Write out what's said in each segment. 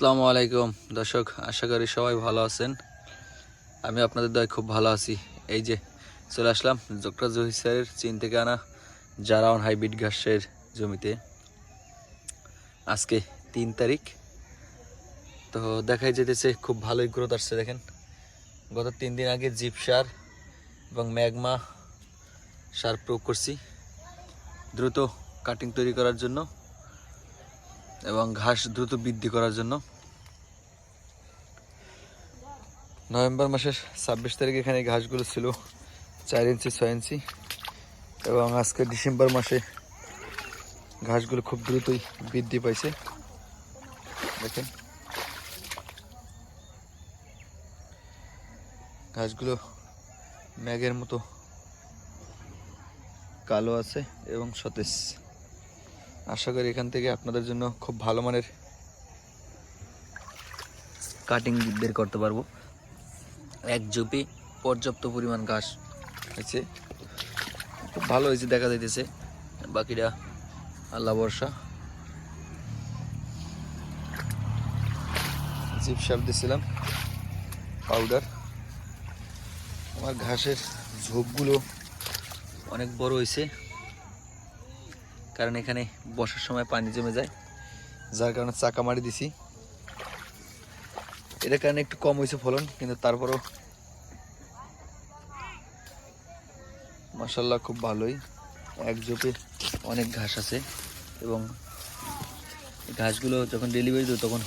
আসসালামু আলাইকুম। দর্শক, আশা করি সবাই ভালো আছেন। আমি আপনাদের দয় খুব ভালো আছি। এই যে চলে আসলাম ডক্টর জহির স্যারের চীন থেকে আনা জারাউন হাইব্রিড ঘাসের জমিতে। আজকে তিন তারিখ। তো দেখাই যেতেছে, খুব ভালোই গ্রোথ আসছে দেখেন। গত তিন দিন আগে জিপ সার এবং ম্যাগমা সার প্রয়োগ করছি। দ্রুত কাটিং তৈরি করার জন্য। এবং ঘাস দ্রুত বৃদ্ধি করার জন্য। নভেম্বর মাসের ছাব্বিশ তারিখ এখানে ঘাসগুলো ছিল, চার ইঞ্চি, ছয় ইঞ্চি। এবং আজকে ডিসেম্বর মাসে ঘাসগুলো খুব দ্রুতই বৃদ্ধি পাইছে। দেখেন। ঘাসগুলো ম্যাগের মতো কালো আছে এবং সতেজ। আশা করি এখান থেকে আপনাদের জন্য খুব ভালো মানের কাটিং বের করতে পারব। এক জুপি পর্যাপ্ত পরিমাণ ঘাস হয়েছে। খুব ভালো হয়েছে, দেখা যাইতেছে। বাকিটা আল্লাহ বর্ষা জিপ সাপ দিয়েছিলাম পাউডার আমার ঘাসের ঝোপগুলো অনেক বড় হয়েছে। কারণ এখানে বসার সময় পানি জমে যায়। যার কারণে চাকা মারি দিছি। এটার কারণে একটু কম হয়েছে ফলন, কিন্তু তারপরও মাসাল্লাহ খুব ভালোই। এক জোপে অনেক ঘাস আছে এবং ঘাসগুলো যখন ডেলিভারি দেবো তখন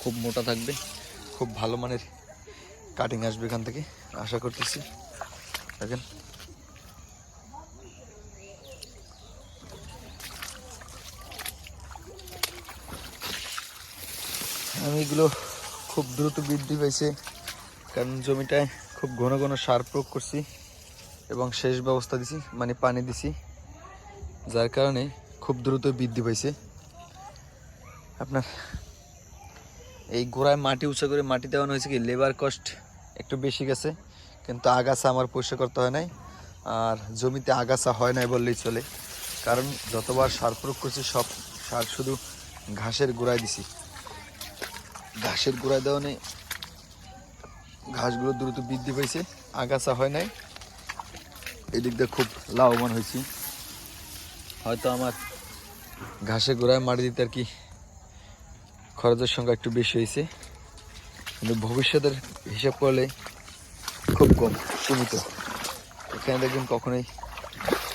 খুব মোটা থাকবে। খুব ভালো মানের কাটিং আসবে এখান থেকে, আশা করতেছি। দেখেন আমি এগুলো খুব দ্রুত বৃদ্ধি পেয়েছে কারণ জমিটায় খুব ঘন ঘন সার প্রয়োগ করছি এবং সেচ ব্যবস্থা দিছি মানে পানি দিছি, যার কারণে খুব দ্রুত বৃদ্ধি পাইছে। আপনার এই গোড়ায় মাটি উঁচা করে মাটি দেওয়ানো হয়েছে কি লেবার কস্ট একটু বেশি গেছে, কিন্তু আগাছা আমার পরিষ্কার করতে হয় নাই, আর জমিতে আগাছা হয় নাই বললেই চলে, কারণ যতবার সার প্রয়োগ করছি সব সার শুধু ঘাসের গোড়ায় দিছি। ঘাসের গোড়ায় দেওয়া নেই। ঘাসগুলো দ্রুত বৃদ্ধি পাইছে, আগাছা হয় নাই। এদিক দিয়ে খুব লাভবান হয়েছি। হয়তো আমার ঘাসের গোড়ায় মাটি দিতে আর কি খরচের সংখ্যা একটু বেশি হয়েছে। কিন্তু ভবিষ্যতের হিসাব করলে খুব কম, সীমিত। এখানে দেখবেন কখনোই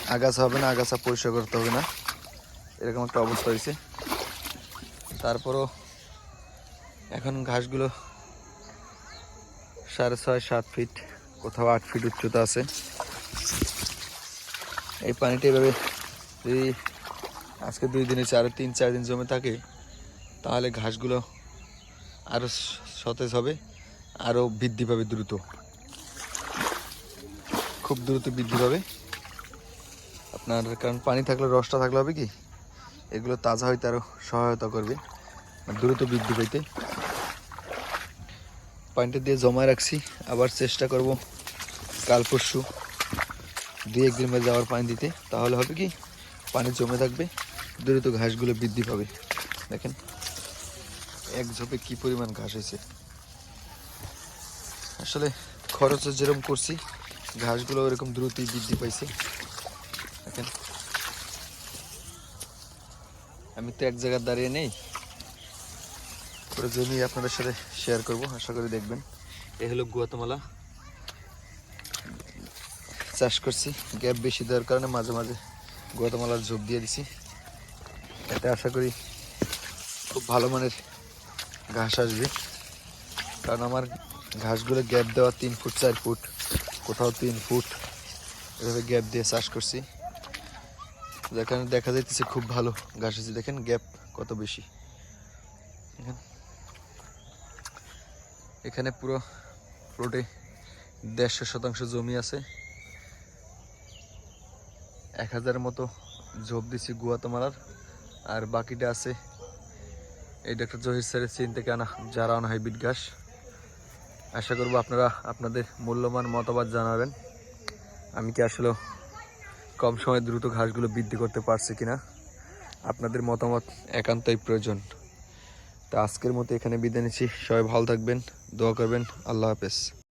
আগাছা হবে না, আগাছা পরিষ্কার করতে হবে না। এরকম একটা অবস্থা হয়েছে। তারপরও এখন ঘাসগুলো সাড়ে ছয়, সাত ফিট কোথাও আট ফিট উচ্চতা আছে। এই পানিটা এভাবে যদি আজকে দুই দিনে চার, তিন, চার দিন জমে থাকে, তাহলে ঘাসগুলো আরও সতেজ হবে আরও বৃদ্ধি পাবে দ্রুত। খুব দ্রুত বৃদ্ধি পাবে। আপনার, কারণ পানি থাকলে, রসটা থাকলে হবে কি? এগুলো তাজা হইতে আরও সহায়তা করবে। দ্রুত বৃদ্ধি পাইতে। পানিটা দিয়ে জমা রাখছি। আবার চেষ্টা করব কাল পরশু দুই একদিন মধ্যে যাওয়ার পানি দিতে। তাহলে হবে কি, পানি জমে থাকবে, দ্রুত ঘাসগুলো বৃদ্ধি পাবে। দেখেন, এক ঝোপে কি পরিমাণ ঘাস হয়েছে। আসলে খরচ যেরকম করছি, ঘাসগুলো ওরকম দ্রুতই বৃদ্ধি পাইছে। দেখেন, আমি তো এক জায়গায় দাঁড়িয়ে নেই পুরো জমি আপনাদের সাথে শেয়ার করব আশা করি দেখবেন। এ হলো গুয়াতমালা। চাষ করছি গ্যাপ বেশি দেওয়ার কারণে মাঝে মাঝে গুয়াতমালার ঝোপ দিয়ে দিছি। এতে আশা করি খুব ভালো মানের ঘাস আসবে। কারণ আমার ঘাসগুলো গ্যাপ দেওয়া তিন ফুট চার ফুট কোথাও তিন ফুট এভাবে গ্যাপ দিয়ে চাষ করছি। যেখানে দেখা যাইতেছে খুব ভালো ঘাস আছে দেখেন গ্যাপ কত বেশি। এখানে পুরো প্লটে দেড়শো শতাংশ জমি আছে। এক হাজারের মতো ঝোপ দিছি গুয়াতমালার। আর বাকিটা আছে এই ডক্টর জহির স্যারের চীন থেকে আনা, যারা আনা হাইব্রিড ঘাস। আশা করব আপনারা আপনাদের মূল্যবান মতামত জানাবেন। আমি কি আসলে কম সময়ে দ্রুত ঘাসগুলো বৃদ্ধি করতে পারছি কিনা? আপনাদের মতামত একান্তই প্রয়োজন। তো আজকের মতো এখানে বিদায় নিচ্ছি। সবাই ভালো থাকবেন দোয়া করবেন। আল্লাহ হাফেজ।